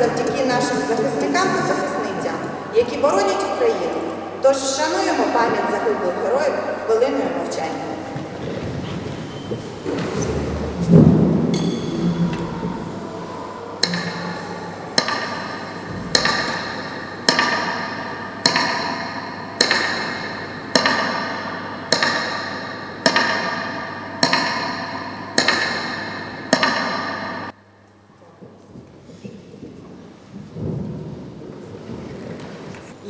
завдяки нашим захисникам та захисницям, які боронять Україну. Тож шануємо пам'ять загиблих героїв хвилиною мовчання.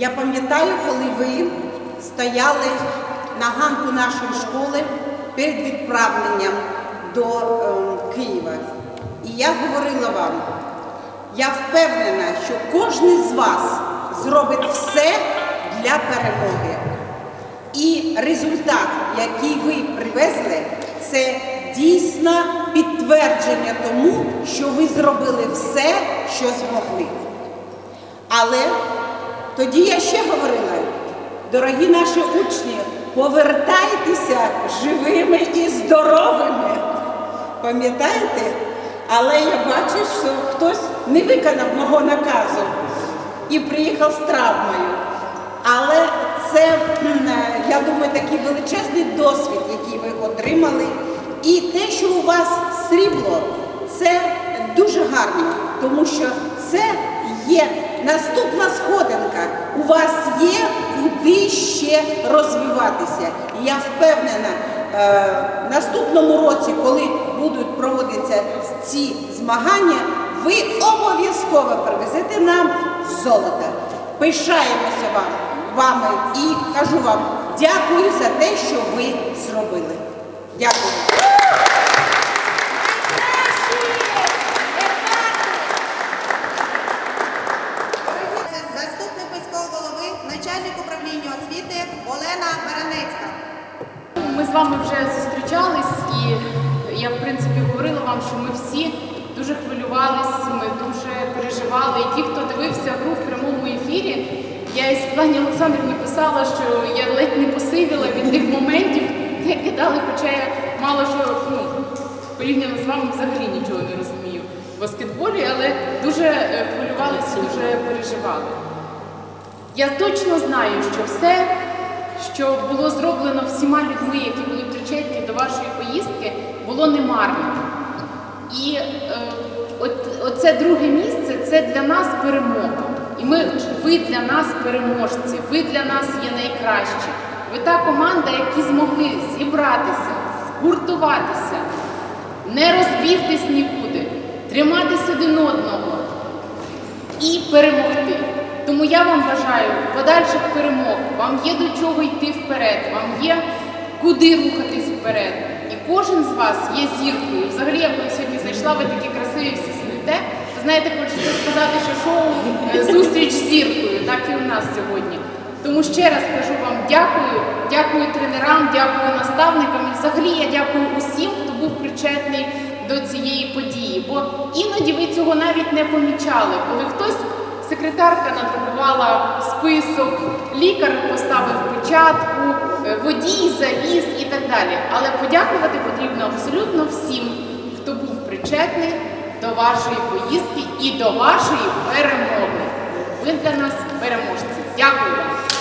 Я пам'ятаю, коли ви стояли на ганку нашої школи перед відправленням до е, Києва. І я говорила вам, я впевнена, що кожен з вас зробить все для перемоги. І результат, який ви привезли, це дійсно підтвердження тому, що ви зробили все, що змогли. Але тоді я ще говорила, дорогі наші учні, повертайтеся живими і здоровими. Пам'ятаєте? Але я бачу, що хтось не виконав мого наказу і приїхав з травмою. Але це, я думаю, такий величезний досвід, який ви отримали. І те, що у вас срібло, це дуже гарно, тому що це є наступна сходинка. У вас є куди ще розвиватися. І я впевнена, е, в наступному році, коли будуть проводитися ці змагання, ви обов'язково привезете нам золото. Пишаємося вам, вами і кажу вам дякую за те, що ви зробили. Дякую. Це заступник міського голови, начальник управління освіти Олена Баранецька. Ми з вами вже зустрічались, і я в принципі говорила вам, що ми всі дуже хвилювались, ми дуже переживали. І ті, хто дивився гру в прямому ефірі, я і Світлані Олександрівні писала, що я ледь не посивіла від тих моментів, де кидали, хоча я мало що ну, порівняно з вами взагалі нічого не розумію в баскетболі, але дуже е, хвилювалися, дуже переживали. Я точно знаю, що все, що було зроблено всіма людьми, які були причетні до вашої поїздки, було немарним. І е, от, оце друге місце це для нас перемога. І ми, ви для нас переможці, ви для нас є найкращі. Ви та команда, які змогли зібратися, згуртуватися, не розбігтись нікуди, триматись один одного і перемогти. Тому я вам бажаю подальших перемог. Вам є до чого йти вперед, вам є куди рухатись вперед. І кожен з вас є зіркою. Взагалі, я коли сьогодні зайшла, ви такі красиві всі сидите. Знаєте, хочеться сказати, що шоу е, зустріч з зіркою, так і у нас сьогодні. Тому ще раз кажу вам дякую, дякую тренерам, дякую наставникам. І взагалі я дякую усім, хто був причетний до цієї події. Бо іноді ви цього навіть не помічали, коли хтось. Секретарка надрукувала список, лікар поставив печатку, е, водій завіз і так далі. Але подякувати потрібно абсолютно всім, хто був причетний до вашої поїздки і до вашої перемоги. Ви для нас переможці. Дякую вам.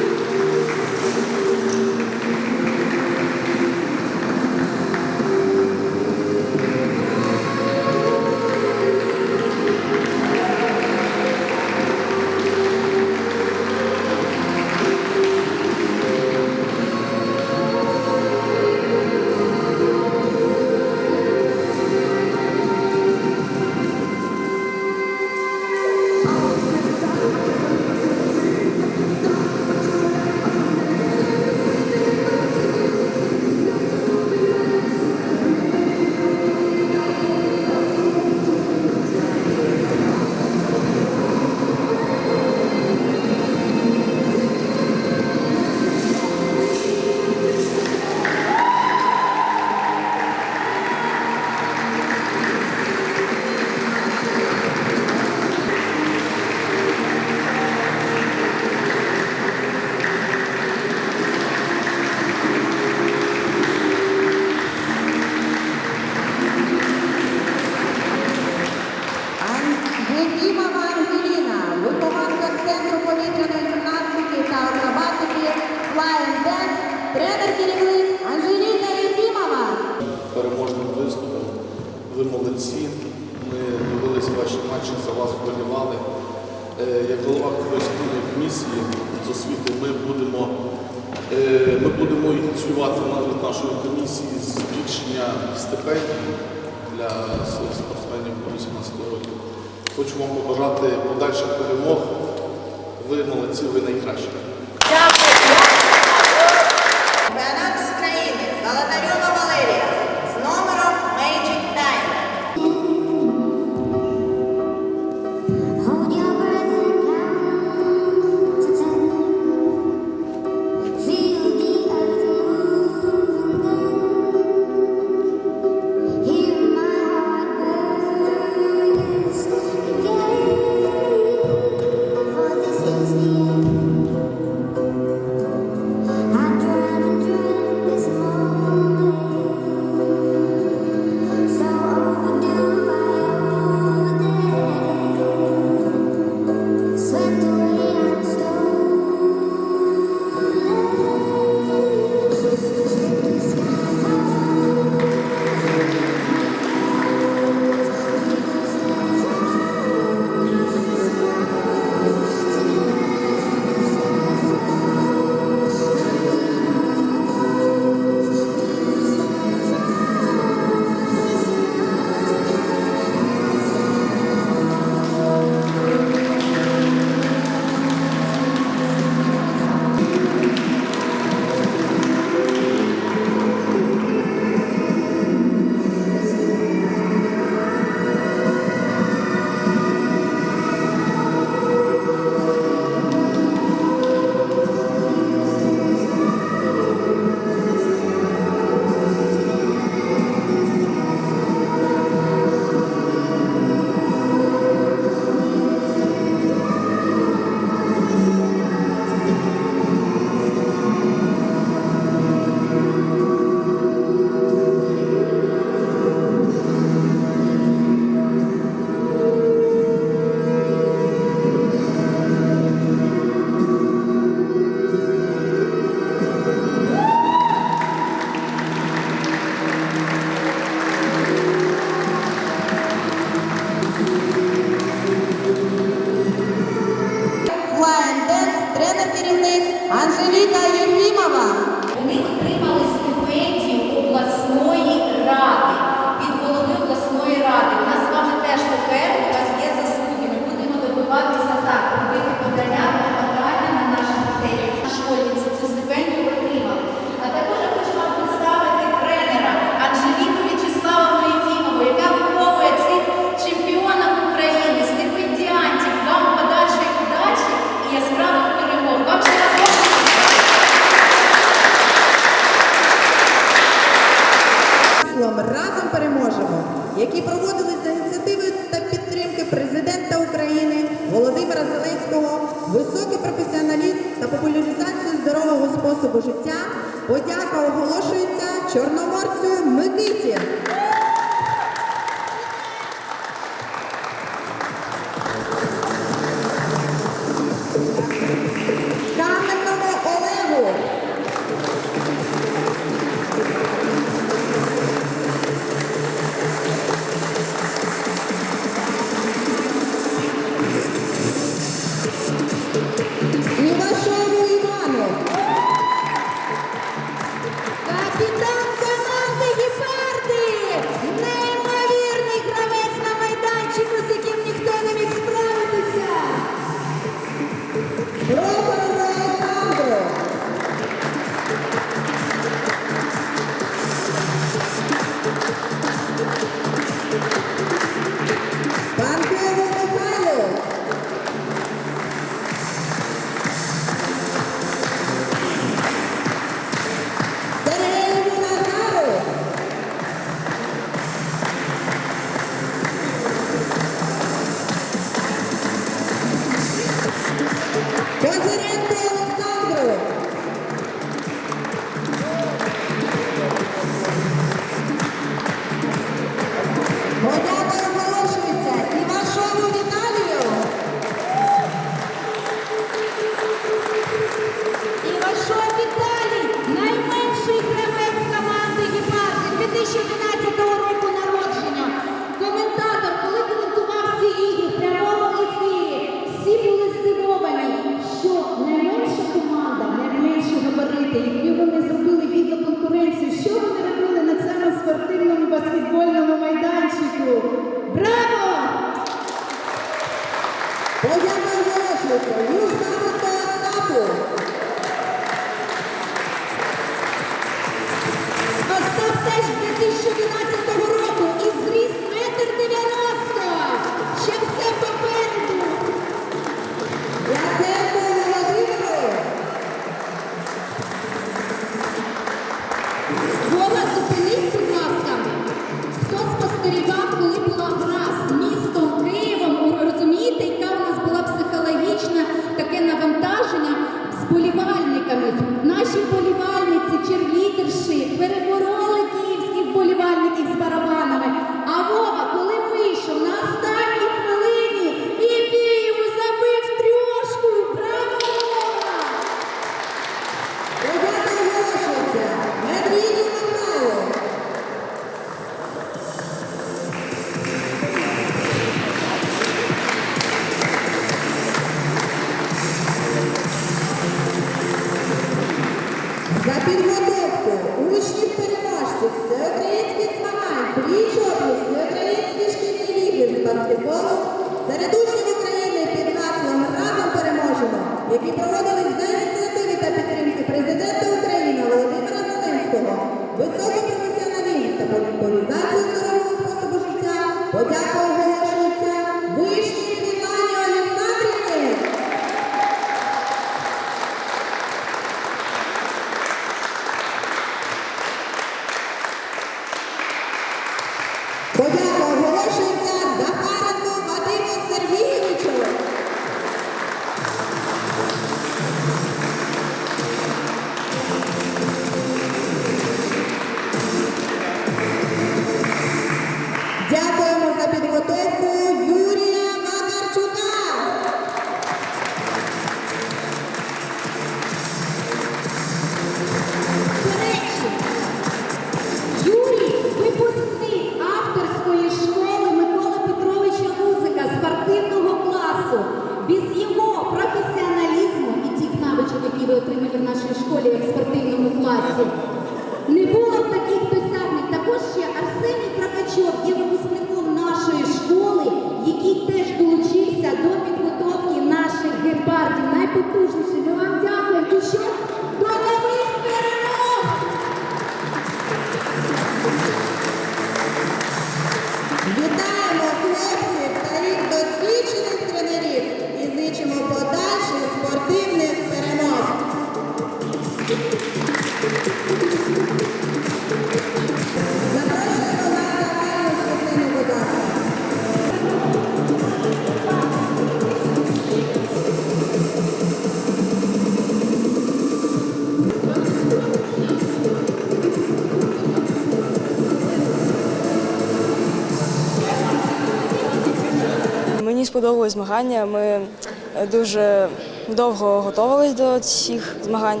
Мені змагання. Ми е, дуже довго готувалися до цих змагань,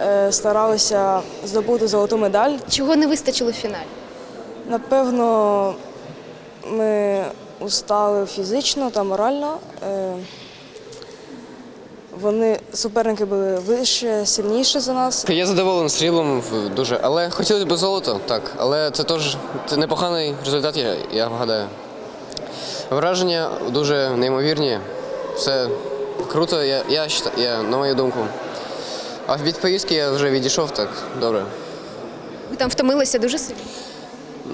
Е, старалися здобути золоту медаль. Чого не вистачило в фіналі? Напевно, ми устали фізично та морально. Е, Вони суперники були вище, сильніші за нас. Я задоволений сріблом в- дуже, але хотілося б золото, так. Але це теж це непоганий результат, я, я гадаю. Враження дуже неймовірні. Все круто, я, я, я, на мою думку. А від поїздки я вже відійшов, так, добре. Ви там втомилися дуже сильно?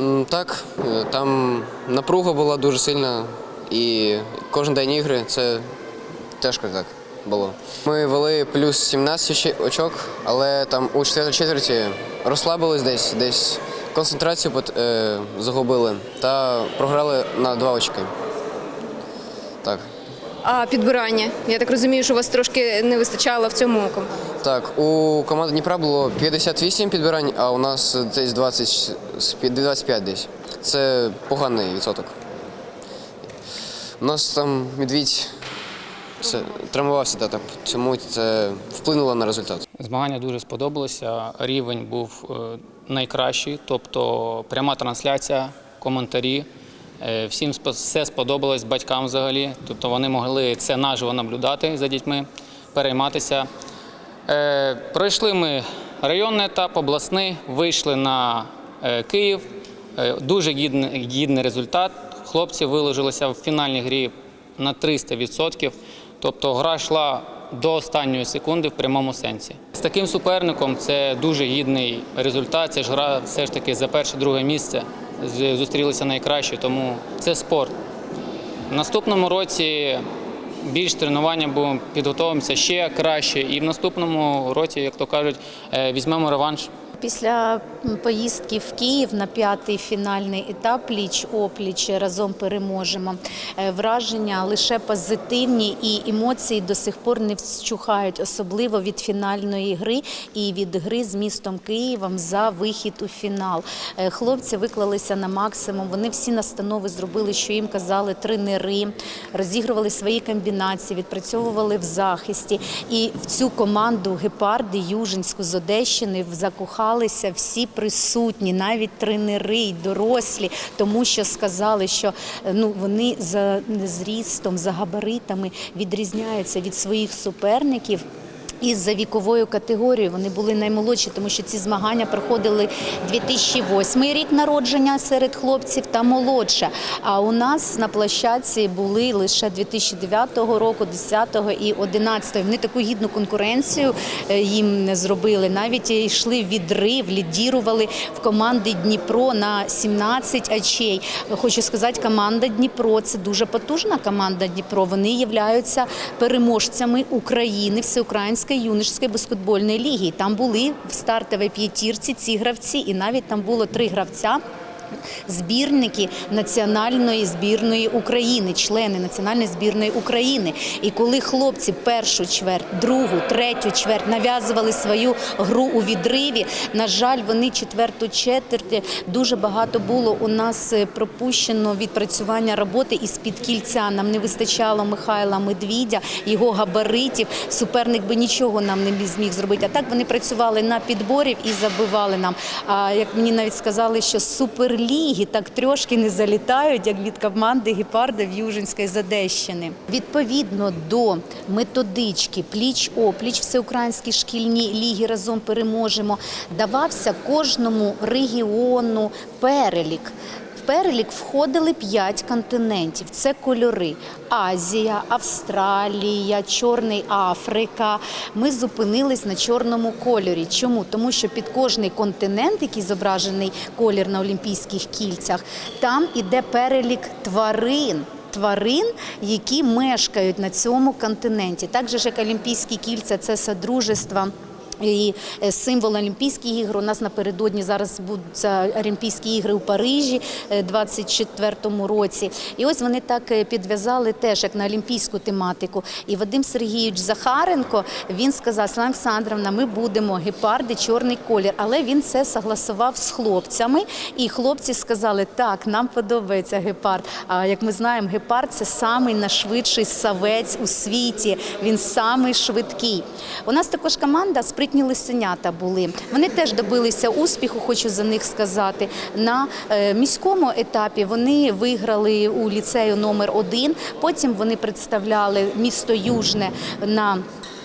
М, Так, е, там напруга була дуже сильна, і кожен день ігри це тяжко так було. Ми вели плюс 17 очі- очок, але там у четвертій четверті розслабились десь, десь концентрацію пот- е, загубили та програли на два очки. Так. А підбирання? Я так розумію, що у вас трошки не вистачало в цьому оку. Так, у команди Дніпра було 58 підбирань, а у нас десь 20, 25 десь. Це поганий відсоток. У нас там медвідь це, травмувався, та, так, тому це вплинуло на результат. Змагання дуже сподобалося. Рівень був е, найкращий, тобто пряма трансляція, коментарі. Е, Всім все сподобалось батькам взагалі. Тобто вони могли це наживо наблюдати за дітьми, перейматися. Е, Пройшли ми районний етап, обласний, вийшли на е, Київ. Дуже гідний, гідний результат. Хлопці виложилися в фінальній грі на 300%. Тобто гра йшла до останньої секунди в прямому сенсі. З таким суперником це дуже гідний результат. Це ж гра все ж таки за перше-друге місце. Зустрілися найкраще, тому це спорт. В наступному році більш тренування будемо підготовимося ще краще. І в наступному році, як то кажуть, е, візьмемо реванш. Після поїздки в Київ на п'ятий фінальний етап пліч опліч разом переможемо. Е, Враження лише позитивні і емоції до сих пор не вщухають, особливо від фінальної гри і від гри з містом Києвом за вихід у фінал. Е, Хлопці виклалися на максимум. Вони всі настанови зробили, що їм казали тренери, розігрували свої комбінації, відпрацьовували в захисті. І в цю команду гепарди Южинську з Одещини закохалися всі присутні, навіть тренери й дорослі, тому що сказали, що ну вони за зрістом, за габаритами відрізняються від своїх суперників. І за віковою категорією вони були наймолодші, тому що ці змагання проходили 2008 рік народження серед хлопців та молодше. А у нас на площадці були лише 2009 року, 10 і 11. Вони таку гідну конкуренцію е, їм не зробили. Навіть йшли в відрив, лідірували в команди Дніпро на 17 очей. Хочу сказати, команда Дніпро це дуже потужна команда Дніпро. Вони являються переможцями України всеукраїнської юношської баскетбольної ліги. Там були в стартовій п'ятірці ці гравці, і навіть там було три гравця. Збірники національної збірної України, члени національної збірної України. І коли хлопці першу чверть, другу, третю чверть нав'язували свою гру у відриві, на жаль, вони четверту четверть дуже багато було у нас е, пропущено відпрацювання роботи із під кільця. Нам не вистачало Михайла Медвідя, його габаритів. Суперник би нічого нам не зміг зробити. А так вони працювали на підборів і забивали нам. А як мені навіть сказали, що суперлідер ліги так трошки не залітають, як від команди Гепарда Южинської з Одещини. Відповідно до методички пліч-опліч всеукраїнські шкільні ліги разом переможемо, давався кожному регіону перелік. Перелік входили п'ять континентів. Це кольори: Азія, Австралія, Чорний Африка. Ми зупинились на чорному кольорі. Чому? Тому що під кожний континент, який зображений колір на олімпійських кільцях, там іде перелік тварин. Тварин, які мешкають на цьому континенті, так же ж як Олімпійські кільця, це содружества. І е, символ Олімпійських ігор. У нас напередодні зараз будуть Олімпійські ігри у Парижі е, 24-му році. І ось вони так е, підв'язали теж як на олімпійську тематику. І Вадим Сергійович Захаренко він сказав: Світлана Олександровна, ми будемо гепарди, чорний колір. Але він це согласував з хлопцями. І хлопці сказали, так, нам подобається гепард. А як ми знаємо, гепард це самий найшвидший савець у світі. Він самий швидкий. У нас також команда спритні лисенята були. Вони теж добилися успіху, хочу за них сказати. На е, міському етапі вони виграли у ліцею номер один. Потім вони представляли місто Южне на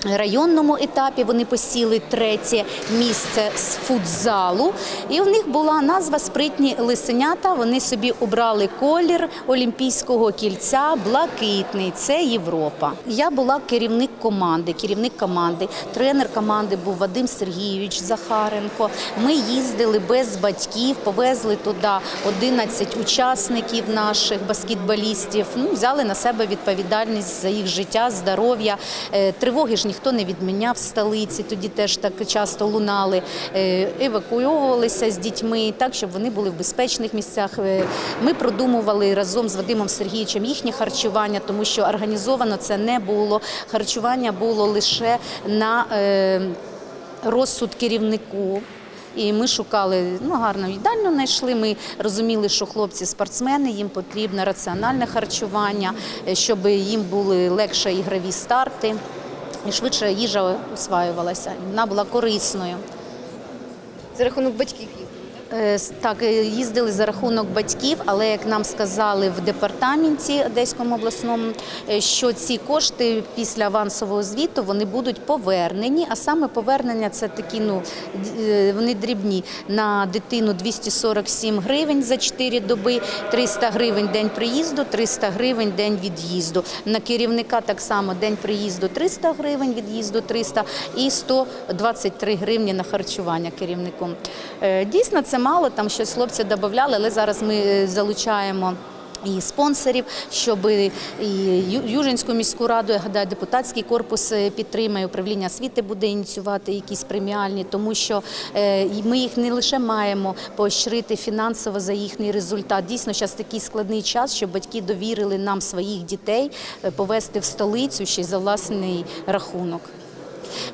районному етапі. Вони посіли третє місце з футзалу. І в них була назва Спритні лисенята. Вони собі обрали колір Олімпійського кільця блакитний. Це Європа. Я була керівник команди, керівник команди, тренер команди був Вадим Сергійович Захаренко. Ми їздили без батьків, повезли туди 11 учасників наших баскетболістів. Ну, взяли на себе відповідальність за їх життя, здоров'я. Е, Тривоги ж ніхто не відміняв столиці. Тоді теж так часто лунали. Е, Евакуйовувалися з дітьми так, щоб вони були в безпечних місцях. Е, Ми продумували разом з Вадимом Сергійовичем їхнє харчування, тому що організовано це не було. Харчування було лише на е, розсуд керівнику. І ми шукали ну, гарну їдальню знайшли. Ми розуміли, що хлопці спортсмени, їм потрібне раціональне харчування, щоб їм були легше ігрові старти і швидше їжа усваювалася. Вона була корисною. За рахунок батьків Так, е, їздили за рахунок батьків, але як нам сказали в департаменті Одеському обласному, е, що ці кошти після авансового звіту вони будуть повернені. А саме повернення це такі, ну е, вони дрібні. На дитину 247 гривень за 4 доби, 300 гривень день приїзду, 300 гривень день від'їзду. На керівника так само день приїзду 300 гривень, від'їзду 300 і 123 гривні на харчування керівником. Е, Дійсно, це мало, там щось хлопці додавали, але зараз ми е, залучаємо. І спонсорів, щоб і Южинську міську раду, я гадаю, депутатський корпус е, підтримає, управління освіти буде ініціювати якісь преміальні, тому що е, ми їх не лише маємо поощрити фінансово за їхній результат. Дійсно, зараз такий складний час, що батьки довірили нам своїх дітей повезти в столицю ще й за власний рахунок.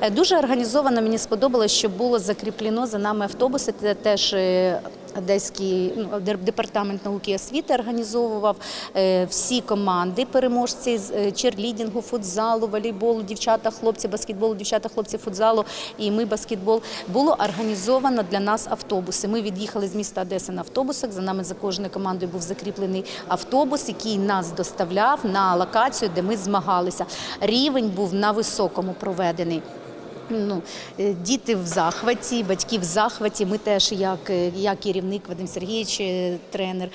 Е, Дуже організовано мені сподобалось, що було закріплено за нами автобуси. Це теж е, Одеський ну, департамент науки і освіти організовував Е, всі команди, переможці з е, черлідінгу, футзалу, волейболу, дівчата, хлопці, баскетболу, дівчата, хлопці, футзалу і ми баскетбол. Було організовано для нас автобуси. Ми від'їхали з міста Одеси на автобусах. За нами за кожною командою був закріплений автобус, який нас доставляв на локацію, де ми змагалися. Рівень був на високому проведений. Ну, е, діти в захваті, батьки в захваті. Ми теж, як, е, як керівник Вадим Сергійович, е, тренер,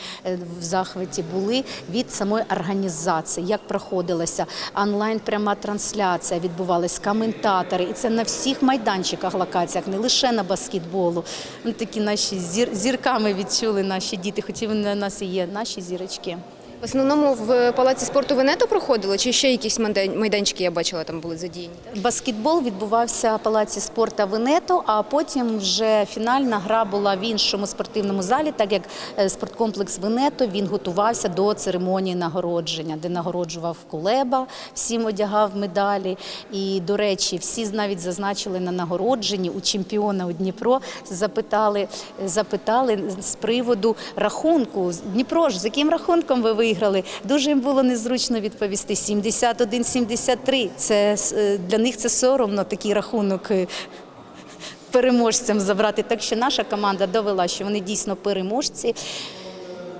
в захваті були від самої організації, як проходилася онлайн пряма трансляція, відбувалась коментатори, і це на всіх майданчиках, локаціях, не лише на баскетболу. Ну, такі наші зір, зірками відчули наші діти, хоч і у нас і є наші зірочки. В основному в палаці спорту Венето проходило, чи ще якісь майданчики я бачила, там були задіяні? Баскетбол відбувався в палаці спорту Венето, а потім вже фінальна гра була в іншому спортивному залі, так як е, спорткомплекс Венето він готувався до церемонії нагородження, де нагороджував Кулеба, всім одягав медалі. І, до речі, всі навіть зазначили на нагородженні у чемпіона у Дніпро, запитали, запитали з приводу рахунку. Дніпро ж, з яким рахунком ви виграли? Дуже їм було незручно відповісти. 71-73. Це е, для них це соромно, такий рахунок. е, Переможцям забрати, так що наша команда довела, що вони дійсно переможці.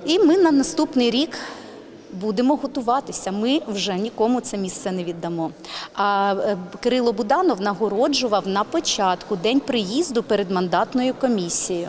І ми на наступний рік будемо готуватися. Ми вже нікому це місце не віддамо. А е, Кирило Буданов нагороджував на початку день приїзду перед мандатною комісією.